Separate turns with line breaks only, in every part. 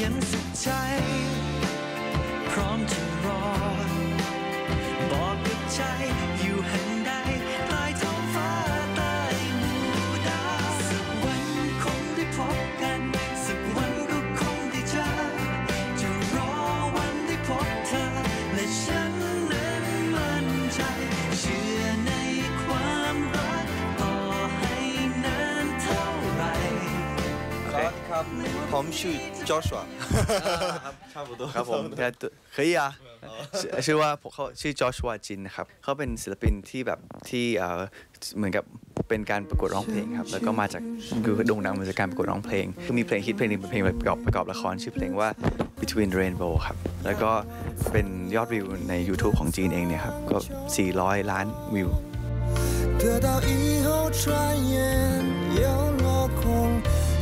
ยิ้สุขใจ พร้อมจะรอผมชื่อ j ครั
บ差不多
ครับผม可以啊ชื่อว่าเขาชื่อจอชัวจิ i นะครับเขาเป็นศิลปินที่แบบที่เหมือนกับเป็นการประกวดร้องเพลงครับแล้วก็มาจากคือโด่งดังมาจากการประกวดร้องเพลงคือมีเพลงฮิตเพลงนึงเป็นเพลงประกอบประกอบละครชื่อเพลงว่า Between Rainbow ครับแล้วก็เป็นยอดวิวใน YouTube ของจีนเองเนี่ยครับก็ 400 ล้านวิว
得到以后
有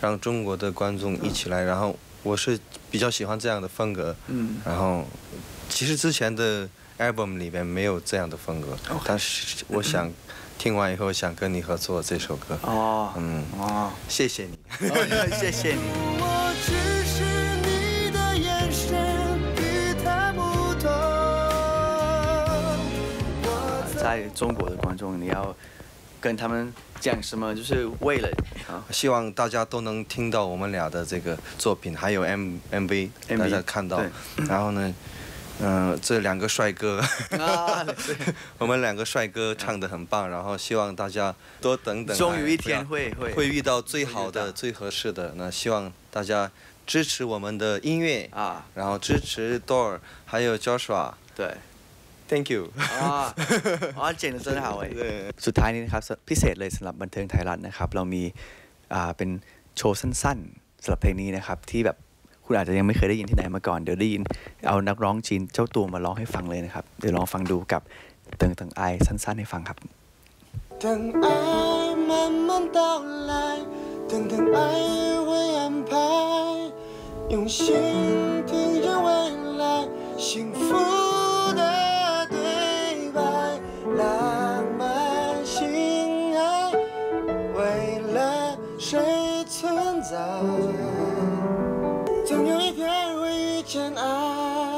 让中国的观众一起来，然后我是比较喜欢这样的风格，
嗯，
然后其实之前的 album 里边没有这样的风格，但是我想听完以后想跟你合作这首歌，
哦，
嗯，
哦，
谢谢你，
谢谢你。在中国的观众，你要。跟他们讲什么，就是为了，
希望大家都能听到我们俩的这个作品，还有 M M V，大家看到。然后呢，嗯，这两个帅哥，我们两个帅哥唱的很棒。然后希望大家多等等，
终有一天会会
会遇到最好的、最合适的。那希望大家支持我们的音乐
啊，
然后支持 door，还有 Joshua。
对。
thank you
อ๋อเจนงจนฮาไว้สุดท้ายนี้นะครับพิเศษเลยสำหรับบันเทิงไทยรัฐนะครับเรามีอ่าเป็นโชว์สั้น ๆสำหรับเพลงนี้นะครับที่แบบคุณอาจจะยังไม่เคยได้ยินที่ไหนมาก่อนเดี๋ยวได้ยินเอานักร้องจีนเจ้าตัวมาร้องให้ฟังเลยนะครับเดี๋ยวลองฟังดูกับเติงเติงไอสั้นๆ ให้ฟังครับ
เติง慢慢到来เติงไอ会安排用心听未来幸福总有一天会遇见爱。